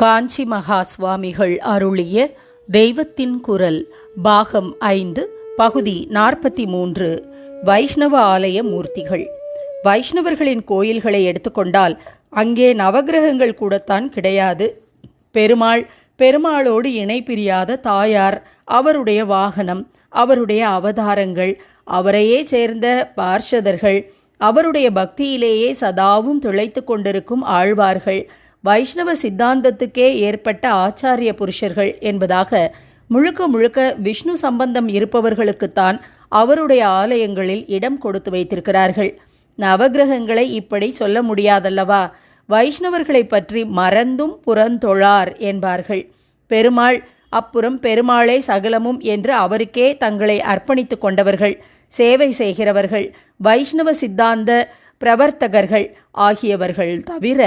காஞ்சி மகா சுவாமிகள் அருளிய தெய்வத்தின் குரல் பாகம் ஐந்து பகுதி நாற்பத்தி மூன்று வைஷ்ணவ ஆலய மூர்த்திகள். வைஷ்ணவர்களின் கோயில்களை எடுத்துக்கொண்டால் அங்கே நவக்கிரகங்கள் கூடத்தான் கிடையாது. பெருமாள் பெருமாளோடு இணை பிரியாத தாயார் அவருடைய வாகனம் அவருடைய அவதாரங்கள் அவரையே சேர்ந்த பார்ஷதர்கள் அவருடைய பக்தியிலேயே சதாவும் திளைத்து கொண்டிருக்கும் ஆழ்வார்கள் வைஷ்ணவ சித்தாந்தத்துக்கே ஏற்பட்ட ஆச்சாரிய புருஷர்கள் என்பதாக முழுக்க முழுக்க விஷ்ணு சம்பந்தம் இருப்பவர்களுக்குத்தான் அவருடைய ஆலயங்களில் இடம் கொடுத்து வைத்திருக்கிறார்கள். நவக்கிரகங்களை இப்படி சொல்ல முடியாதல்லவா? வைஷ்ணவர்களை பற்றி மறந்தும் புறந்தொழார் என்பார்கள். பெருமாள் அப்புறம் பெருமாளே சகலமும் என்று அவருக்கே தங்களை அர்ப்பணித்து கொண்டவர்கள் சேவை செய்கிறவர்கள் வைஷ்ணவ சித்தாந்த பிரவர்த்தகர்கள் ஆகியவர்கள் தவிர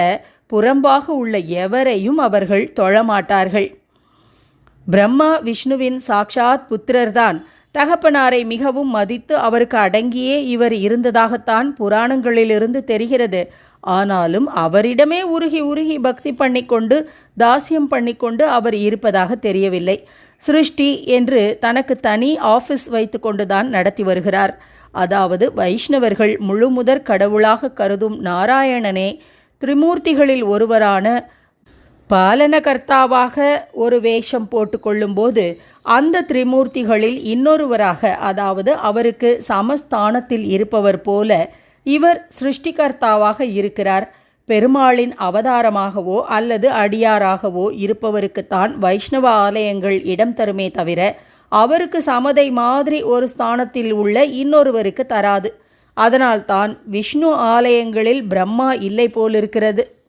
புறம்பாக உள்ள எவரையும் அவர்கள் தொழமாட்டார்கள். பிரம்மா விஷ்ணுவின் சாக்ஷாத் புத்திரர்தான். தகப்பனாரை மிகவும் மதித்து அவருக்கு அடங்கியே இவர் இருந்ததாகத்தான் புராணங்களிலிருந்து தெரிகிறது. ஆனாலும் அவரிடமே உருகி உருகி பக்தி பண்ணிக்கொண்டு தாசியம் பண்ணிக்கொண்டு அவர் இருப்பதாக தெரியவில்லை. சிருஷ்டி என்று தனக்கு தனி ஆஃபீஸ் வைத்துக்கொண்டுதான் நடத்தி வருகிறார். அதாவது வைஷ்ணவர்கள் முழுமுதற் கடவுளாக கருதும் நாராயணனே திரிமூர்த்திகளில் ஒருவரான பாலனகர்த்தாவாக ஒரு வேஷம் போட்டுக்கொள்ளும்போது அந்த திரிமூர்த்திகளில் இன்னொருவராக அதாவது அவருக்கு சமஸ்தானத்தில் இருப்பவர் போல இவர் சிருஷ்டிகர்த்தாவாக இருக்கிறார். பெருமாளின் அவதாரமாகவோ அல்லது அடியாராகவோ இருப்பவருக்குத்தான் வைஷ்ணவ ஆலயங்கள் இடம் தருமே தவிர அவருக்கு சமதை மாதிரி ஒரு ஸ்தானத்தில் உள்ள இன்னொருவருக்கு தராது. அதனால்தான் விஷ்ணு ஆலயங்களில் பிரம்மா இல்லை போலிருக்கிறது.